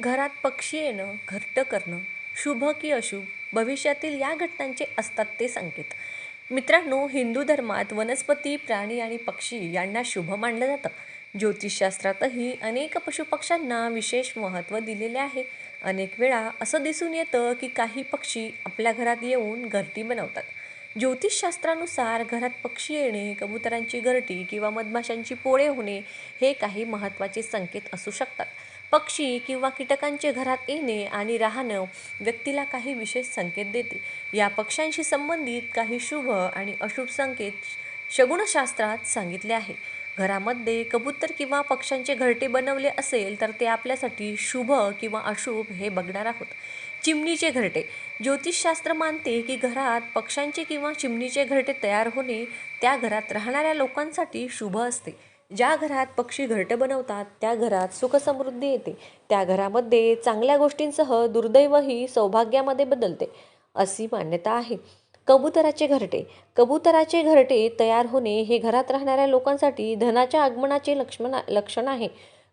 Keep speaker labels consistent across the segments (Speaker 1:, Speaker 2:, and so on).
Speaker 1: घरात पक्षी येणं घरटं करणं शुभ की अशुभ भविष्यातील या घटनांचे असतात ते संकेत. मित्रांनो हिंदू धर्मात वनस्पती प्राणी आणि पक्षी यांना शुभ मानलं जातं. ज्योतिषशास्त्रातही अनेक पशुपक्ष्यांना विशेष महत्त्व दिलेले आहे. अनेक वेळा असं दिसून येतं की काही पक्षी आपल्या घरात येऊन घरटी बनवतात. ज्योतिषशास्त्रानुसार घरात पक्षी येणे कबुतरांची घरटी किंवा मधमाशांची पोळे होणे हे काही महत्त्वाचे संकेत असू शकतात. पक्षी किंवा कीटकांचे घरात येणे आणि राहणं व्यक्तीला काही विशेष संकेत देते. या पक्ष्यांशी संबंधित काही शुभ आणि अशुभ संकेत शगुणशास्त्रात सांगितले आहे. घरामध्ये कबूतर किंवा पक्ष्यांचे घरटे बनवले असेल तर ते आपल्यासाठी शुभ किंवा अशुभ हे बघणार आहोत. चिमणीचे घरटे. ज्योतिषशास्त्र मानते की घरात पक्ष्यांचे किंवा चिमणीचे घरटे तयार होणे त्या घरात राहणाऱ्या लोकांसाठी शुभ असते. ज्या घरात पक्षी घरटं बनवतात त्या घरात सुखसमृद्धी येते. त्या घरामध्ये चांगल्या गोष्टींसह दुर्दैवही सौभाग्यामध्ये बदलते अशी मान्यता आहे. कबुतराचे घरटे. कबुतराचे घरटे तयार होणे हे घरात राहणाऱ्या लोकांसाठी धनाच्या आगमनाचे लक्ष्मण लक्षण आहे.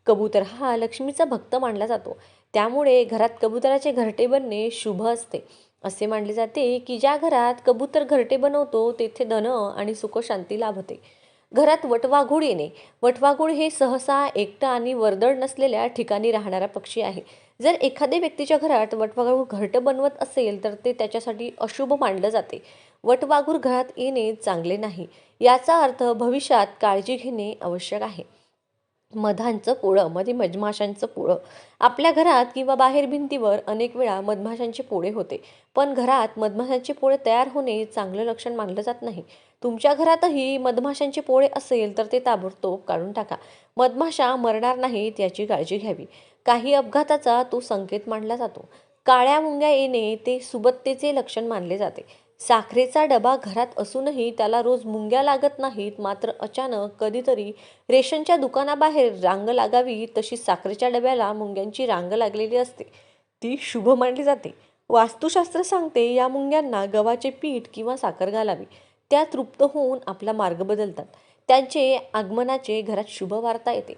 Speaker 1: कबूतर हा लक्ष्मीचा भक्त मानला जातो. त्यामुळे घरात कबुतराचे घरटे बनणे शुभ असते. असे मानले जाते की ज्या घरात कबूतर घरटे बनवतो तेथे धन आणि सुखशांती लाभते. घरात वटवाघूळ येणे. वटवाघूळ हे सहसा एकटा आणि वर्दळ नसलेल्या ठिकाणी राहणारा पक्षी आहे. जर एखाद्या व्यक्तीच्या घरात वटवाघूळ घरटं बनवत असेल तर ते त्याच्यासाठी अशुभ मानलं जाते. वटवाघूळ घरात येणे चांगले नाही. याचा अर्थ भविष्यात काळजी घेणे आवश्यक आहे. मधांचं पोळं मध्ये मधमाशांचं पोळं. आपल्या घरात किंवा बाहेर भिंतीवर अनेक वेळा मधमाशांचे पोळे होते. पण घरात मधमाशांचे पोळे तयार होणे चांगलं लक्षण मानलं जात नाही. तुमच्या घरातही मधमाशांचे पोळे असेल तर ते ताबडतोब काढून टाका. मधमाशा मरणार नाहीत याची काळजी घ्यावी. काही अपघाताचा तो संकेत मानला जातो. काळ्या मुंग्या येणे ते सुबत्तेचे लक्षण मानले जाते. साखरेचा डबा घरात असूनही त्याला रोज मुंग्या लागत नाहीत मात्र अचानक कधीतरी रेशनच्या दुकानाबाहेर रांग लागावी तशी साखरेच्या डब्याला मुंग्यांची रांग लागलेली असते. ती शुभ मानली जाते. वास्तुशास्त्र सांगते या मुंग्यांना गव्हाचे पीठ किंवा साखर घालावी. त्या तृप्त होऊन आपला मार्ग बदलतात. त्यांचे आगमनाचे घरात शुभ वार्ता येते.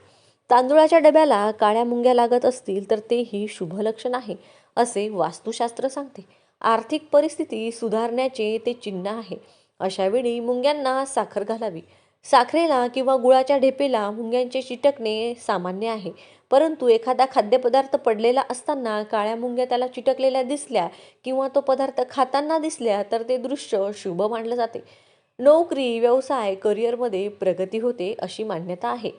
Speaker 1: तांदुळाच्या डब्याला काळ्या मुंग्या लागत असतील तर तेही शुभ लक्षण आहे असे वास्तुशास्त्र सांगते. आर्थिक परिस्थिती सुधारण्याचे ते चिन्ह आहे. अशावेळी मुंग्यांना साखर घालावी. साखरेला किंवा गुळाच्या ढेपेला मुंग्यांचे चिटकणे सामान्य आहे. परंतु एखादा खाद्यपदार्थ पडलेला असताना काळ्या मुंग्या त्याला चिटकलेल्या दिसल्या किंवा तो पदार्थ खाताना दिसल्या तर ते दृश्य शुभ मानलं जाते. नोकरी व्यवसाय करिअरमध्ये प्रगती होते अशी मान्यता आहे.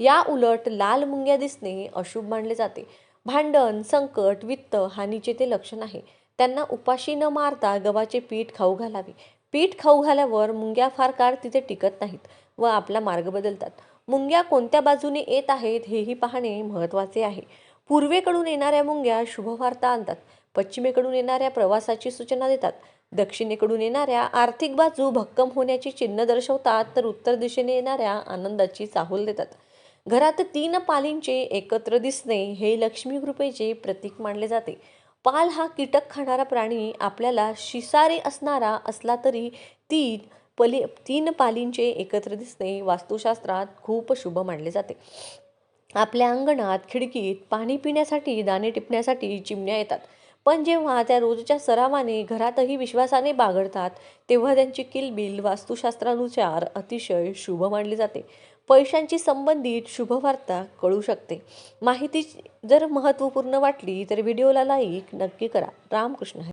Speaker 1: या उलट लाल मुंग्या दिसणे अशुभ मानले जाते. भांडण संकट वित्त हानीचे ते लक्षण आहे. त्यांना उपाशी न मारता गव्हाचे पीठ खाऊ घालावे. पीठ खाऊ घाल्यावर मुंग्या फार काळ तिथे टिकत नाहीत व आपला मार्ग बदलतात. मुंग्या कोणत्या बाजूने येत आहेत हेही पाहणे महत्त्वाचे आहे. पूर्वेकडून येणाऱ्या मुंग्या शुभवार्ता आणतात. पश्चिमेकडून येणाऱ्या प्रवासाची सूचना देतात. दक्षिणेकडून येणाऱ्या आर्थिक बाजू भक्कम होण्याची चिन्ह दर्शवतात तर उत्तर दिशेने येणाऱ्या आनंदाची चाहूल देतात. घरात तीन पालींचे एकत्र दिसणे हे लक्ष्मी कृपेचे प्रतीक मानले जाते. पाल हा कीटक खाणारा प्राणी आपल्याला शिसारी असणारा असला तरी तीन पली तीन पालींचे एकत्र दिसणे वास्तुशास्त्रात खूप शुभ मानले जाते. आपल्या अंगणात खिडकीत पाणी पिण्यासाठी दाणे टिपण्यासाठी चिमण्या येतात. पण जेव्हा त्या रोजच्या सरावाने घरातही विश्वासाने बागडतात तेव्हा त्यांची किलबिल वास्तुशास्त्रानुसार अतिशय शुभ मानली जाते. पैशांची संबंधित शुभवार्ता कळू शकते. माहिती जर महत्त्वपूर्ण वाटली तर व्हिडिओला लाईक नक्की करा. रामकृष्ण